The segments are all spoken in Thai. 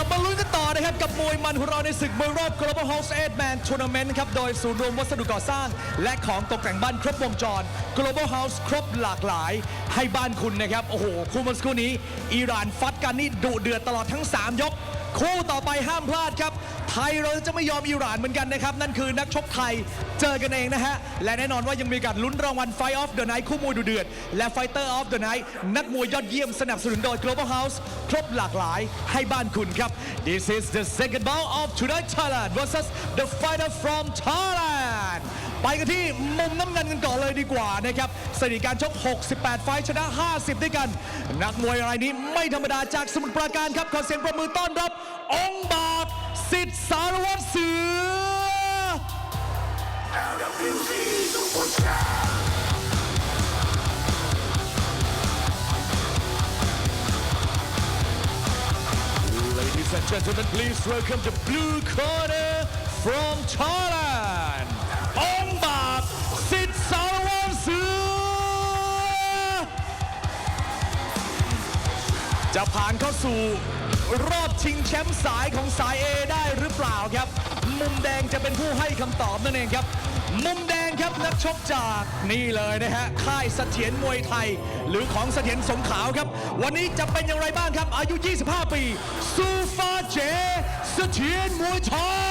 ลับมาลุ้นกันต่อนะครับ กับมวยมันของเราในศึกมวยรอบ Global House 8 Man Tournament ครับ โดยศูนย์รวมวัสดุก่อสร้าง และของตกแต่งบ้านครบวงจร Global House ครบหลากหลาย ให้บ้านคุณนะครับ โอ้โห คู่เมื่อสักครู่นี้ อิหร่านฟัดกันนี่ดุเดือดตลอดทั้ง 3 ยก คู่ต่อไปห้ามพลาดครับ ไทยเราจะไม่ยอมอิหร่านเหมือนกันนะครับ นั่นคือนักชกไทยเจอกันเองนะฮะ และแน่นอนว่ายังมีการลุ้นรางวัล Fight of the Night คู่มวยดุเดือด และ Fighter of the Night นักมวยยอดเยี่ยมสนับสนุนโดย Global House ครบหลากหลายให้บ้านคุณครับ This is the second bout of tonight Thailand versus the fighter from Thailand ไปกันที่มุมน้ำเงินกันก่อนเลยดีกว่านะครับสถิติการชก 68 ไฟชนะ 50 ด้วยกัน นักมวยรายนี้ไม่ธรรมดาจากสมุทรปราการครับ ขอเสียงประมือต้อนรับ องบาก สิทธิ์สารวัตรเสือ Ladies and gentlemen, please welcome the blue corner from Thailand องค์บากสิทธิ์สารวัตรเสือจะผ่านเข้าสู่ รอบชิงแชมป์สายของสาย A ได้หรือเปล่าครับ มุมแดงจะเป็นผู้ให้คำตอบนั่นเองครับ มุมแดงครับนักชกจากนี่เลยนะฮะค่ายเสถียรมวยไทย หรือของเสถียรสงขลาวครับ วันนี้จะเป็นอย่างไรบ้างครับ อายุ 25 ปีซูฟาเจเสถียรมวยไทย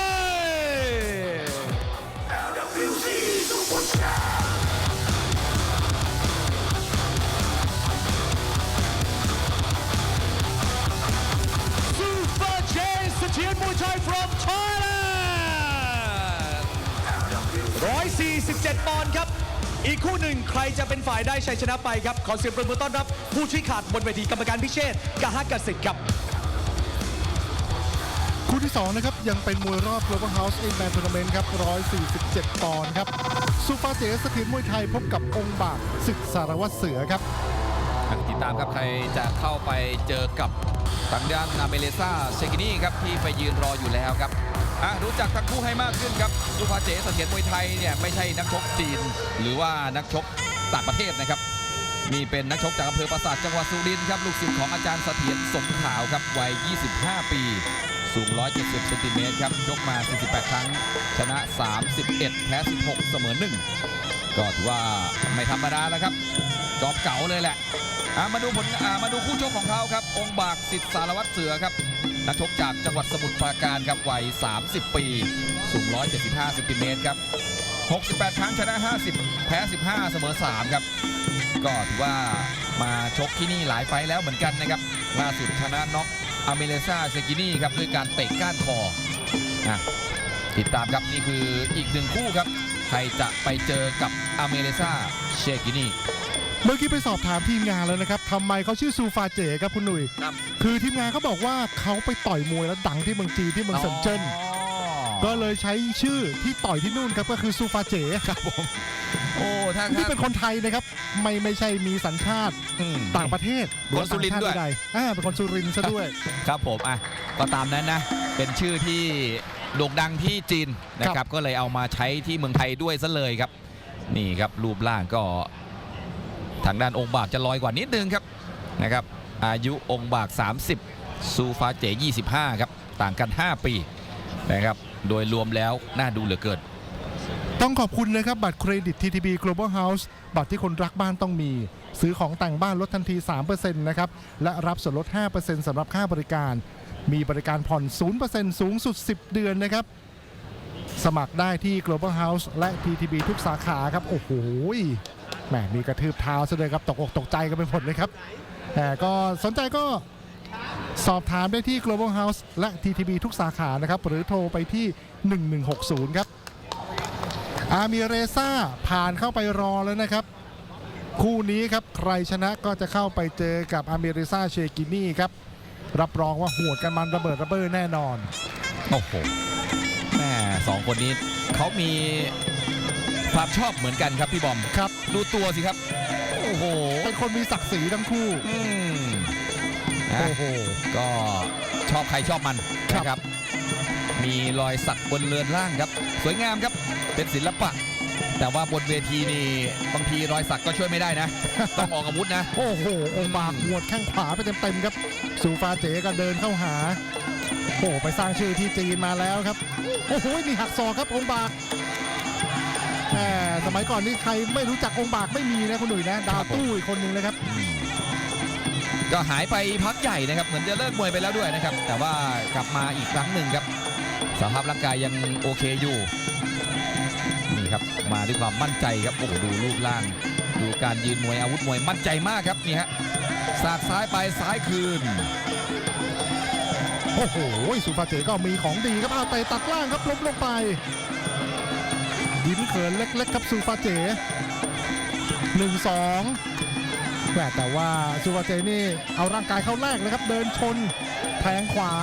เสถียรมวยไทย from Thailand 147 ปอนด์ครับ อีกคู่หนึ่งใครจะเป็นฝ่ายได้ชัยชนะไปครับ ขอเสียงปรบมือต้อนรับ ผู้ชี้ขาดบนเวทีกรรมการพิเชษกาฮักกสิทธิ์ครับ คู่ที่ 2 นะครับ ยังเป็นมวยรอบ Global House in Man Tournament ครับ 147 ปอนด์ครับซูฟาเจสถิตมวยไทยพบกับองค์บากศึกสารวัตรเสือครับติดตามครับใครจะเข้าไปเจอกับ ทางด้านนาเมเลซ่าเชกินี่ครับที่ไปยืนรออยู่แล้วครับอะรู้จักทั้งคู่ให้มากขึ้นครับสุภาเจเสถียรมวยไทยเนี่ยไม่ใช่นักชกจีน หรือว่านักชกต่างประเทศนะครับนี่เป็นนักชกจากอำเภอปราสาทจังหวัดสุรินทร์ครับลูกศิษย์ของอาจารย์เสถียรสมขาวครับวัย 25 ปี สูง 170เซนติเมตรครับชกมา 48 ครั้ง ชนะ 31 แพ้ 16 เสมอ 1 ก็ถือว่าไม่ธรรมดาแล้วครับ จอบเก่าเลยแหละมาดูผลมาดูคู่ชกของเขาครับ องค์บากสิทธิสารวัตรเสือครับนักชกจากจังหวัดสมุทรปราการครับวัย 30 ปี สูง 175เซนติเมตรครับ 68 ครั้งชนะ 50 แพ้ 15 เสมอ 3 ครับ ก็ถือว่ามาชกที่นี่หลายไฟแล้วเหมือนกันนะครับล่าสุดชนะน็อกอเมเลซ่าเซกินี่ครับ ด้วยการเตะก้านคออติดตามครับ นี่คืออีกหนึ่งคู่ครับ ใครจะไปเจอกับอเมเลซ่าเชกินี่เมื่อกี้ไปสอบถามทีมงานแล้วนะครับทำไมเขาชื่อซูฟาเจครับคุณหนุ่ย ครับ คือทีมงานเขาบอกว่าเขาไปต่อยมวยแล้วดังที่เมืองจีนที่เมืองเซินเจิ้น ก็เลยใช้ชื่อที่ต่อยที่นู่นครับก็คือซูฟาเจครับผมโอ้ถ้าที่ถ้าเป็นคนไทยนะครับ ไม่ไม่ใช่มีสัญชาติอืม ต่างประเทศคนสุรินทร์ด้วยหอต่างชาติใดๆอ่าเป็นคนสุรินทร์ซะด้วย ครับผมอะก็ตามนั้นนะ เป็นชื่อที่ โด่งดังที่จีนนะคครัรับบก็เลยเอามาใช้ที่เมืองไทยด้วยซะเลยครับ นี่ครับรูปร่างก็ทางด้านองค์บากจะลอยกว่านิดนึงครับนะครับ อายุองค์บาก 30 ซูฟาเจ 25 ครับต่างกัน 5 ปีนะครับโดยรวมแล้วน่าดูเหลือเกินต้องขอบคุณนะครับ บัตรเครดิต TTB Global House บัตรที่คนรักบ้านต้องมี ซื้อของแต่งบ้านลดทันที 3%นะครับ และรับส่วนลด 5%สำหรับค่าบริการ มีบริการผ่อน 0%สูงสุด 10 เดือนนะครับ สมัครได้ที่ Global House และ TTB ทุกสาขาครับ โอ้โหแหมมีกระทืบเท้าซะเลยครับ ตกอกตกใจกันไปหมดเลยครับแต่ก็สนใจก็สอบถามได้ที่ Global House และ TTB ทุกสาขานะครับ หรือโทรไปที่ 1160 ครับ อามีเรซ่าผ่านเข้าไปรอแล้วนะครับ คู่นี้ครับ ใครชนะก็จะเข้าไปเจอกับอามีเรซ่าเชกินี่ครับ รับรองว่าหวดกันมันระเบิดระเบ้อแน่นอน โอ้โหแม่สองคนนี้เขามีความชอบเหมือนกันครับพี่บอม ครับ ดูตัวสิครับ โอ้โห เป็นคนมีศักดิ์ศรีทั้งคู่ อืมนะโอ้โห ก็ชอบใครชอบมันครับ นะครับ มีรอยสักบนเรือนร่างครับ สวยงามครับ เป็นศิลปะ แต่ว่าบนเวทีนี่บางทีรอยสักก็ช่วยไม่ได้นะ ต้องออกอาวุธนะ โอ้โหองค์บากหวดแข้งขวาไปเต็มๆครับซูฟาเจก็เดินเข้าหา โอ้โหไปสร้างชื่อที่จีนมาแล้วครับ โอ้โหมีหักศอกครับองค์บากแหมสมัยก่อนนี่ใครไม่รู้จักองค์บากไม่มีนะคุณหนุ่ยนะ ดาวตู้อีกคนหนึ่งเลยครับ ก็หายไปพักใหญ่นะครับ เหมือนจะเลิกมวยไปแล้วด้วยนะครับ แต่ว่ากลับมาอีกครั้งหนึ่งครับสภาพร่างกายยังโอเคอยู่นี่ ครับ มาด้วยความมั่นใจครับโอ้โหดูรูปร่าง ดูการยืนมวยอาวุธมวยมั่นใจมากครับนี่ฮะสาดซ้ายไปซ้ายคืนโอ้โหซูฟาเจก็มีของดีครับเอาเตะตัดล่างครับล้มลงไป ยิ้มเขินเล็ก ๆ ครับซูฟาเจหนึ่งสองแหมแต่ว่าซูฟาเจนี่เอาร่างกายเข้าแรกเลยครับ เดินชนแทงขวา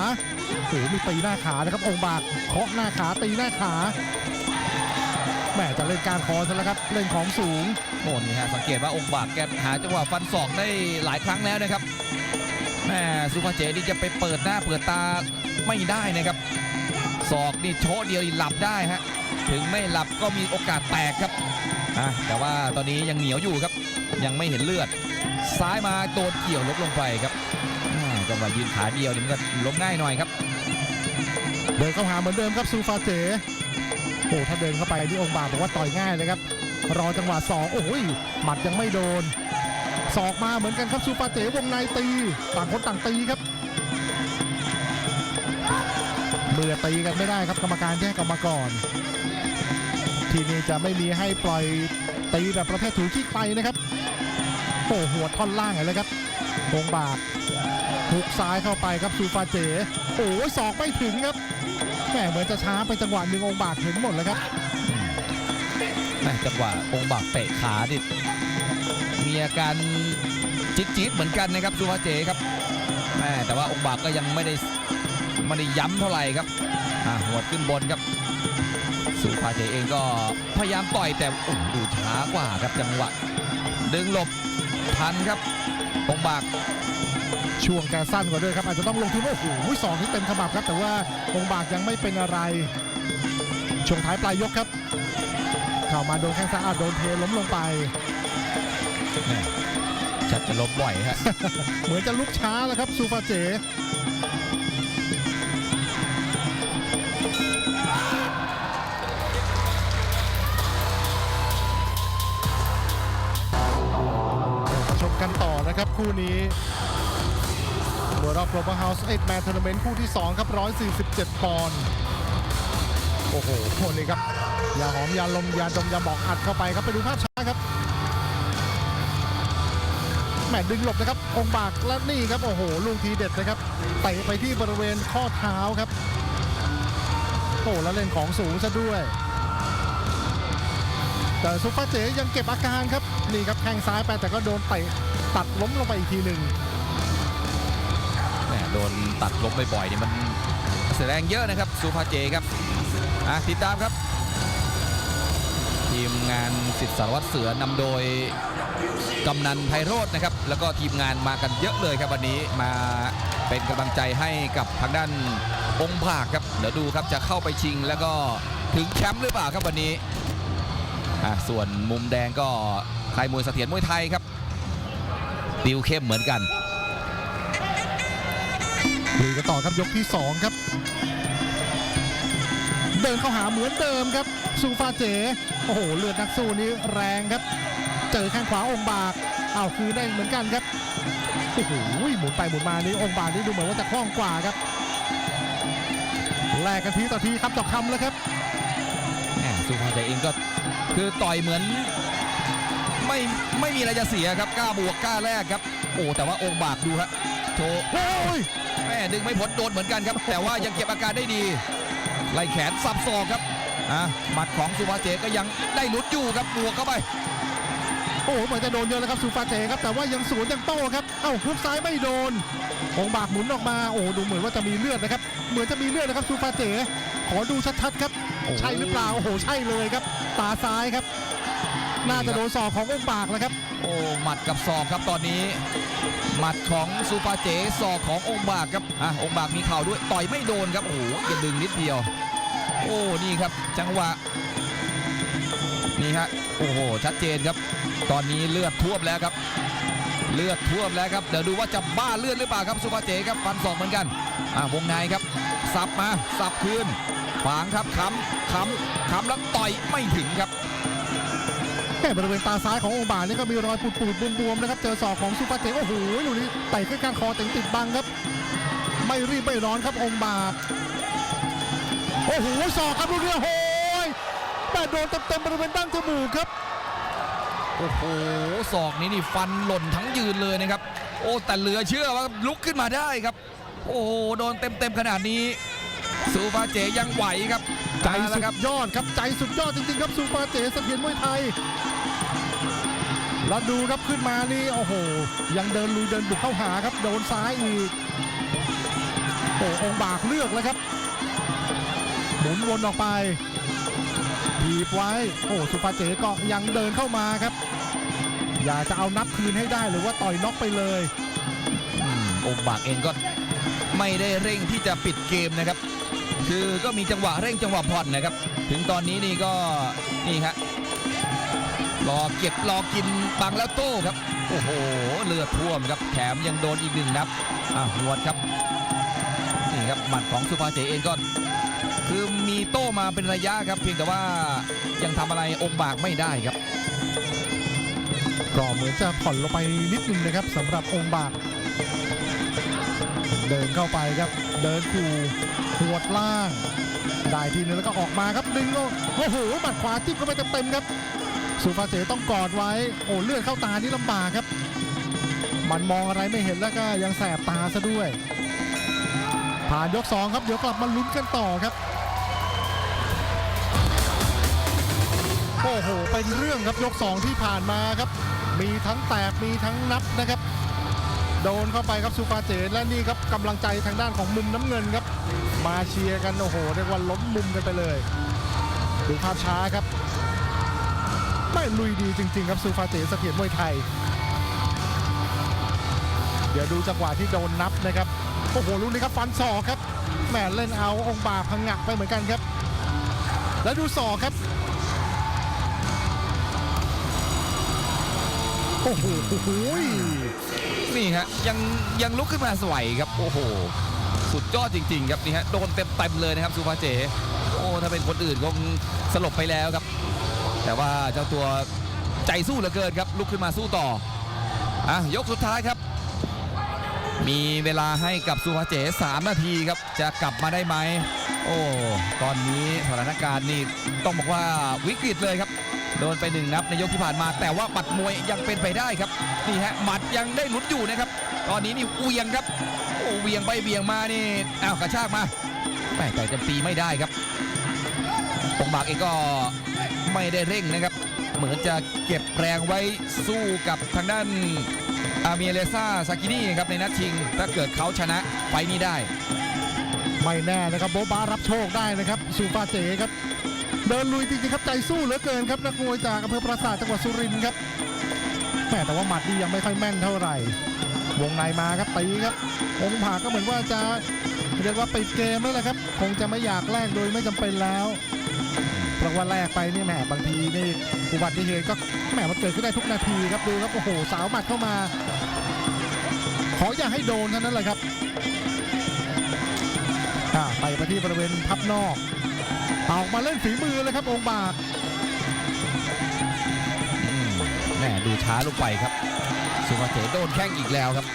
โอ้โหมีตีหน้าขานะครับองบากเคาะหน้าขาตีหน้าขา แหมจะเล่นการคอซะแล้วครับเล่นของสูงโอ้นี่ฮะสังเกตว่าองค์บากแกหาจังหวะฟันศอกได้หลายครั้งแล้วนะครับแม่ซูเปอร์เจนี่จะไปเปิดหน้าเปิดตาไม่ได้นะครับศอกนี่โชะเดียวนี่หลับได้ฮะถึงไม่หลับก็มีโอกาสแตกครับอะแต่ว่าตอนนี้ยังเหนียวอยู่ครับ ยังไม่เห็นเลือด ซ้ายมาโดนเกี่ยวลบลงไปครับอ่าจังหวะยืนขาเดียวนี่มันก็ล้มง่ายหน่อยครับ เดินเข้าหาเหมือนเดิมครับซูฟาเจ โอ้ถ้าเดินเข้าไปที่องค์บากบอกว่าต่อยง่ายเลยครับ รอจังหวะสองโอ้ยหมัดยังไม่โดนศอกมาเหมือนกันครับซูฟาเจวงในตีต่างคนต่างตีครับเมื่อตีกันไม่ได้ครับกรรมการแยกกันมาก่อนทีนี้จะไม่มีให้ปล่อยตีแบบประเภทถูขี้ไปนะครับโอ้หัวท่อนล่างเลยครับองบากหุกซ้ายเข้าไปครับซูฟาเจโอ้ยศอกไม่ถึงครับ ม่เหมือนจะช้าไปจังหวะหนึ่งองบากเห็นหมดแล้วครับแม่จังหวะองบากเตะขาดิมีอาการจี๊ดจี๊ดๆเหมือนกันนะครับซูวาเจครับแม่แต่ว่าองบากก็ยังไม่ได้ไม่ได้ย้ำเท่าไหร่ครับหัวดขึ้นบนครับซูวาเจเองก็พยายามต่อยแต่ดูช้ากว่าครับจังหวะดึงหลบทันครับองบาก ช่วงแกสั้นกว่าด้วยครับอาจจะต้องลงทุนโอ้โหสองที่เต็มขมับครับ แต่ว่าองค์บากยังไม่เป็นอะไร ช่วงท้ายปลายยกครับ เข้ามาโดนแข้งซ้ายอะโดนเทล้มลงไปแม่ชัดจะล้มบ่อยฮะเหมือนจะลุกช้าแล้วครับซูฟาเจชมกันต่อนะครับคู่นี้ บวรอบ Global House 8 Man Tournament คู่ที่ 2 ครับ 147 ปอนด์โอ้โหโหนี่ครับยาหอมยาลมยาดมยาหมองอัดเข้าไปครับ ไปดูภาพช้าครับแหมดึงหลบนะครับ องบากและนี่ครับ โอ้โห ลูกทีเด็ดนะครับเตะไปที่บริเวณข้อเท้าครับโอ้แล้วเล่นของสูงซะด้วย แต่ซุปเปอร์เจยังเก็บอาการครับ นี่ครับแข้งซ้ายไปแต่ก็โดนเตะตัดล้มลงไปอีกทีหนึ่ง โดนตัดล้มบ่อยๆนี่มันเสียแรงเยอะนะครับซูพาเจครับอะติดตามครับ ทีมงานสิทธิสารวัตรเสือนำโดยกำนันไพโรจน์นะครับ แล้วก็ทีมงานมากันเยอะเลยครับวันนี้มาเป็นกำลังใจให้กับทางด้านองค์ภาคครับเดี๋ยวดูครับจะเข้าไปชิงแล้วก็ถึงแชมป์หรือเปล่าครับวันนี้อะส่วนมุมแดงก็ค่ายมวยเสถียรมวยไทยครับติวเข้มเหมือนกัน ลุยกันต่อครับยกที่ 2 ครับ เดินเข้าหาเหมือนเดิมครับซูฟาเจโอ้โหเลือดนักสู้นี้แรงครับ เจอข้างขวาองค์บากอ้าวคือได้เหมือนกันครับโอ้โหหมุนไปหมุนมานี่องค์บากนี่ดูเหมือนว่าจะคล่องกว่าครับแลกกันทีต่อทีครับต่อคำแล้วครับแหม่สุภาชัยเองก็คือต่อยเหมือนไม่ไม่มีอะไรจะเสียครับกล้าบวกกล้าแลกครับ โอ้แต่ว่าองค์บากดูฮะโชว์โอ้ย แม่ดึงไม่พ้นโดนเหมือนกันครับ แต่ว่ายังเก็บอาการได้ดี ไล่แขนสับศอกครับอะหมัดของสุภาเจก็ยังได้หลุดอยู่ครับบวกเข้าไปโอ้โหเหมือนจะโดนเยอะแล้วครับซูฟาเจครับแต่ว่ายังสวนยังโต้ครับเอ้าฮุกซ้ายไม่โดนองค์บากหมุนออกมาโอ้โหดูเหมือนว่าจะมีเลือดนะครับ เหมือนจะมีเลือดนะครับซูฟาเจขอดูชัดๆครับโอ้ใช่หรือเปล่าโอ้โหใช่เลยครับ ตาซ้ายครับ น่าจะโดนศอกขององค์บากแล้วครับ โอ้หมัดกับศอกครับตอนนี้ หมัดของสุภาเจศอกขององค์บากครับอะองค์บากมีเข่าด้วยต่อยไม่โดนครับโอ้โหจะดึงนิดเดียว โอ้นี่ครับจังหวะนี่ฮะโอ้โหชัดเจนครับ ตอนนี้เลือดท่วมแล้วครับ เลือดท่วมแล้วครับเดี๋ยวดูว่าจะบ้าเลือดหรือเปล่าครับสุภาเจครับฟันศอกเหมือนกันอ่าวงในครับสับมาสับคืนขวางครับค้ำค้ำค้ำแล้วต่อยไม่ถึงครับ บริเวณตาซ้ายขององค์บากนี่ก็มีรอยปูดปูดๆบวมๆนะครับ เจอศอกของซูเปอร์เจโอ้โหลูกนี้ไต่ขึ้นการคอเต็งติดบังครับ ไม่รีบไม่ร้อนครับองค์บากโอ้โหศอกครับลูกนี้โอ้ยแต่โดนเต็มๆบริเวณดั้งจมูกครับโอ้โหศอกนี้นี่ฟันหล่นทั้งยืนเลยนะครับ โอ้แต่เหลือเชื่อว่าลุกขึ้นมาได้ครับ โอ้โหโดนเต็มๆขนาดนี้สุภาเจยังไหวครับ ใจเอาสุละครับดยอดครับใจสุดยอดจริงๆครับซูเปอร์เจเสถียรมวยไทย แล้วดูครับขึ้นมานี่โอ้โห ยังเดินลุยเดินบุกเข้าหาครับโดนซ้ายอีกโอ้องบากเลือกแล้วครับหมุนวนออกไปถีบไว้โอ้สุภาเจก็ยังเดินเข้ามาครับ อยากจะเอานับคืนให้ได้หรือว่าต่อยน็อกไปเลยองบากเองก็ไม่ได้เร่งที่จะปิดเกมนะครับ คือก็มีจังหวะเร่งจังหวะผ่อนนะครับ ถึงตอนนี้นี่ก็นี่ครับ รอเก็บรอกินบังแล้วโต้ครับ โอ้โห เลือดท่วมครับ แถมยังโดนอีกหนึ่งนับอะหวดครับนี่ครับหมัดของสุภาเจเองก็คือมีโต้มาเป็นระยะครับ เพียงแต่ว่ายังทำอะไรองค์บากไม่ได้ครับ ก็เหมือนจะผ่อนลงไปนิดนึงนะครับสำหรับองค์บาก เดินเข้าไปครับ เดินขู่หัวดล่าง ได้ทีนึงแล้วก็ออกมาครับดึงโอ้โหหมัดขวาจิ้มเข้าไปเต็มๆครับ สุฟาเจต้องกอดไว้ โอ้เลือดเข้าตานี่ลำบากครับ มันมองอะไรไม่เห็นแล้วก็ยังแสบตาซะด้วย ผ่านยกสองครับเดี๋ยวกลับมาลุ้นกันต่อครับ โอ้โหเป็นเรื่องครับยก2ที่ผ่านมาครับ มีทั้งแตกมีทั้งนับนะครับ โดนเข้าไปครับซูฟาเจและนี่ครับกำลังใจทางด้านของมุมน้ำเงินครับ มาเชียร์กันโอ้โหเรียกว่าล้มมุมกันไปเลยดูภาพช้าครับ ไม่ลุยดีจริง ๆ ครับซูฟาเจเสถียรมวยไทย เดี๋ยวดูจังหวะที่โดนนับนะครับ โอ้โหลูกนี้ครับฟันศอกครับแหมเล่นเอาองค์บาพังงะไปเหมือนกันครับ แล้วดูศอกครับโอ้โหโอ้โหนี่ฮะยังยังลุกขึ้นมาสวยครับ โอ้โห สุดยอดจริง ๆ ครับนี่ฮะโดนเต็มๆเลยนะครับสุภาเจ โอ้ถ้าเป็นคนอื่นคงสลบไปแล้วครับ แต่ว่าเจ้าตัวใจสู้เหลือเกินครับลุกขึ้นมาสู้ต่ออะยกสุดท้ายครับ มีเวลาให้กับสุภาเจ3นาทีครับ จะกลับมาได้ไหม โอ้ตอนนี้สถานการณ์นี่ต้องบอกว่าวิกฤตเลยครับ โดนไปหนึ่งนับในยกที่ผ่านมา แต่ว่าหมัดมวยยังเป็นไปได้ครับนี่ฮะหมัดยังได้หลุดอยู่นะครับ ตอนนี้นี่เวียงครับโอ้เวียงไปเวียงมานี่อ้าวกระชากมาแม่แต่จะปีไม่ได้ครับองบากเองก็ ไม่ได้เร่งนะครับ เหมือนจะเก็บแรงไว้สู้กับทางด้านอาเมียเลซ่าซากินี่ครับในนัดชิง ถ้าเกิดเขาชนะไฟนี้ได้ ไม่แน่นะครับโบบารับโชคได้นะครับซูฟาเจครับ เดินลุยจริงๆครับใจสู้เหลือเกินครับนักมวยจากอำเภอปราสาทจังหวัดสุรินทร์ครับแม่แต่ว่าหมัดนี่ยังไม่ค่อยแม่นเท่าไหร่ วงในมาครับตีครับ องค์ผาก็เหมือนว่าจะเรียกว่าปิดเกมแล้วแหละครับ คงจะไม่อยากแลกโดยไม่จำเป็นแล้ว ราะว่าแลกไปนี่แหมบางทีนี่อุบัติเหตุก็แหมมันเกิดขึ้นได้ทุกนาทีครับดูครับโอ้โหสาวหมัดเข้ามา ขออย่าให้โดนเท่านั้นแหละครับไปไปที่บริเวณพับนอกออกมาเล่นฝีมือเลยครับองค์บากอืมดูช้าลงไปครับ สุภาเจโดนแข้งอีกแล้วครับ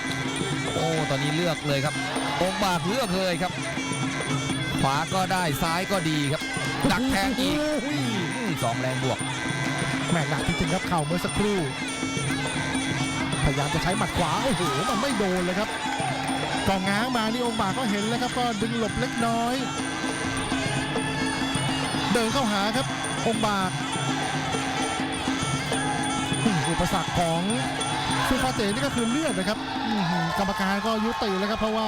โอ้ตอนนี้เลือกเลยครับ องค์บากเลือกเลยครับ ขวาก็ได้ซ้ายก็ดีครับ ดักแทงอีกโโหอืมสองแรงบวกแหม่หนักจริงๆครับเข่าเมื่อสักครู่ พยายามจะใช้หมัดขวา โอ้โห มันไม่โดนเลยครับกองง้างมานี่องค์บากก็เห็นแล้วครับก็ดึงหลบเล็กน้อย เดินเข้าหาครับ องค์บากอืมอุปสรรคของซูฟาเจนี่ก็คือเลือดนะครับอื้อหือกรรมการก็ยุติแล้วครับ เพราะว่า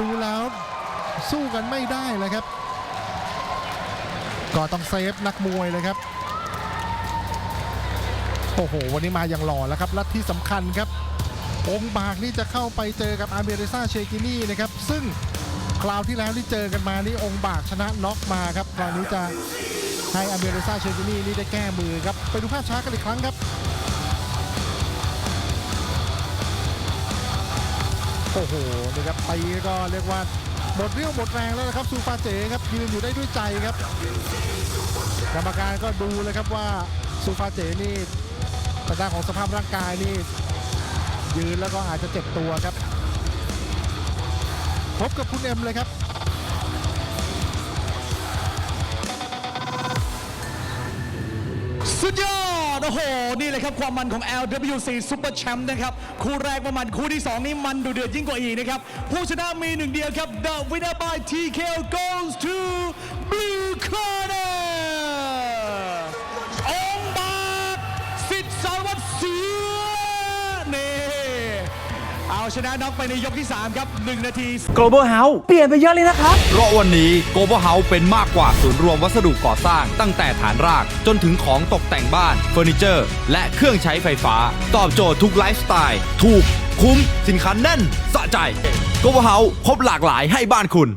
ดูแล้วสู้กันไม่ได้เลยครับ ก็ต้องเซฟนักมวยเลยครับ โอ้โห วันนี้มาอย่างหล่อแล้วครับ และที่สำคัญครับ องค์บากนี่จะเข้าไปเจอกับอาเมริซาเชกินี่นะครับ ซึ่งคราวที่แล้วที่เจอกันมานี่องค์บากชนะน็อกมาครับ คราวนี้จะให้อาเมริซาเชจินี่นี่ได้แก้มือครับ ไปดูภาพช้ากันอีกครั้งครับ โอ้โห นี่ครับตีก็เรียกว่า หมดเรี่ยวหมดแรงแล้วนะครับซูฟาเจครับยืนอยู่ได้ด้วยใจครับกรรมการก็ดูเลยครับว่าซูฟาเจนี่ทางด้านของสภาพร่างกายนี่ยืนแล้วก็อาจจะเจ็บตัวครับ พบกับคุณเอ็มเลยครับสุดยอด โอ้โห นี่เลยครับความมันของ LWC Super Champ นะครับ คู่แรกประมันคู่ที่ 2 นี่มันดูเดือดยิ่งกว่าอีกนะครับ ผู้ชนะมีหนึ่งเดียวครับ The winner by TKO goes to Blue Corner เอาชนะน็อกไปในยกที่ 3 ครับ 1 นาที Global House เปลี่ยนไปเยอะเลยนะครับ เพราะวันนี้โกลบอลเฮาส์เป็นมากกว่าศูนย์รวมวัสดุก่อสร้าง ตั้งแต่ฐานรากจนถึงของตกแต่งบ้านเฟอร์นิเจอร์ และเครื่องใช้ไฟฟ้า ตอบโจทย์ทุกไลฟ์สไตล์ ถูก คุ้ม สินค้าแน่น สะใจโกลบอลเฮาส์ครบหลากหลายให้บ้านคุณ